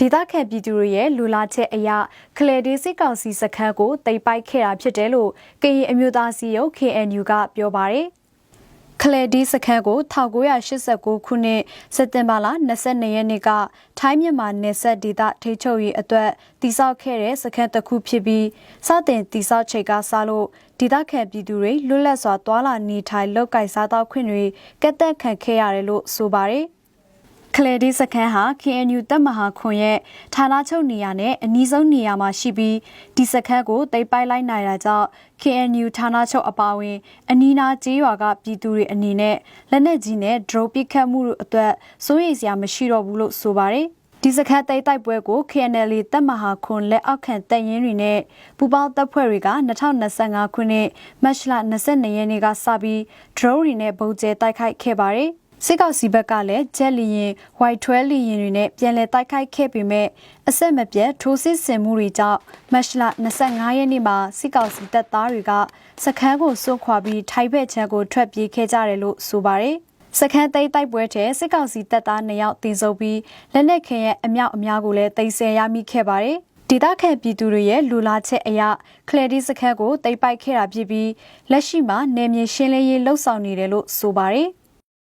ဒေသခံပြည်သူတွေရဲ့လူလာချက်အရကလေဒေးစစ်ကောင်စီစခန်းကိုတိတ်ပိုက်ခဲ့တာဖြစ်တယ်လို့ကရင်အမျိုးသားစီယုံ KNU ကပြောပါတယ်။ကလေဒီစခန်းကို1989ခုနှစ်စက်တင်ဘာလ22ရက်နေ့ကထိုင်းမြန်မာနယ်စပ်ဒေသထိချုပ်ရေးအတွက်တိစောက်ခဲ့တဲ့စခန်းတစ်ခုဖြစ်ပြီးစတင်တိစောက်ချိန်ကစလို့ဒေသခံပြည်သူတွေလွတ်လပ်စွာတွာလာနေထိုင်လုပ်ကိုင်စားသောက်ခွင့်တွေကတ်သက်ခံခဲ့ရတယ်လို့ဆိုပါတယ်။ ကလေဒီစခန်းဟာ KNU တပ်မဟာခွန်ရဲ့ဌာနချုပ်နေရာနဲ့အနီးဆုံးနေရာမှာရှိပြီးဒီစခန်းကိုတိတ်ပိုက်လိုက်နိုင်တာကြောင့် KNU ဌာနချုပ်အပါအဝင် အနီးနားကျေးရွာကပြည်သူတွေအနေနဲ့လက်နက်ကြီးနဲ့ drone ပစ်ခတ်မှုတို့အတွက်စိုးရိမ်စရာမရှိတော့ဘူးလို့ဆိုပါတယ်ဒီစခန်းတိုက်တိုက်ပွဲကို KNL တပ်မဟာခွန်လက်အောက်ခံတပ်ရင်းတွေနဲ့ပူပေါင်းတပ်ဖွဲ့တွေက2025ခုနှစ်မတ်လ22ရက်နေ့ကစပြီး drone တွေနဲ့ပုံကျဲတိုက်ခိုက်ခဲ့ပါတယ်။ စစ်ကောင်စီဘက်ကလည်းဂျက်လီရင် Y12 လီရင်တွေနဲ့ပြန်လည်တိုက်ခိုက်ခဲ့ပေမဲ့အဆက်မပြတ်ထိုးစစ်ဆင်မှုတွေကြောင့်မတ်လ25ရက်နေ့မှာစစ်ကောင်စီတပ်သားတွေကစခန်းကိုစွန့်ခွာပြီးထိုင်ဘက်ချမ်းကိုထွက်ပြေးခဲ့ကြတယ်လို့ဆိုပါတယ်စခန်းသိမ်းတိုက်ပွဲထဲစစ်ကောင်စီတပ်သား2ယောက်တင်ဆုံပြီးလက်နက်ခဲရဲ့အမြောက်အများကိုလည်းတင်ဆက်ရမိခဲ့ပါတယ်ဒေသခံပြည်သူတွေရဲ့လူလာချက်အရကလယ်ဒီစခန်းကိုတိတ်ပိုက်ခဲ့တာဖြစ်ပြီးလက်ရှိမှာနယ်မြေရှင်းလင်းရေးလှုပ်ဆောင်နေတယ်လို့ဆိုပါတယ်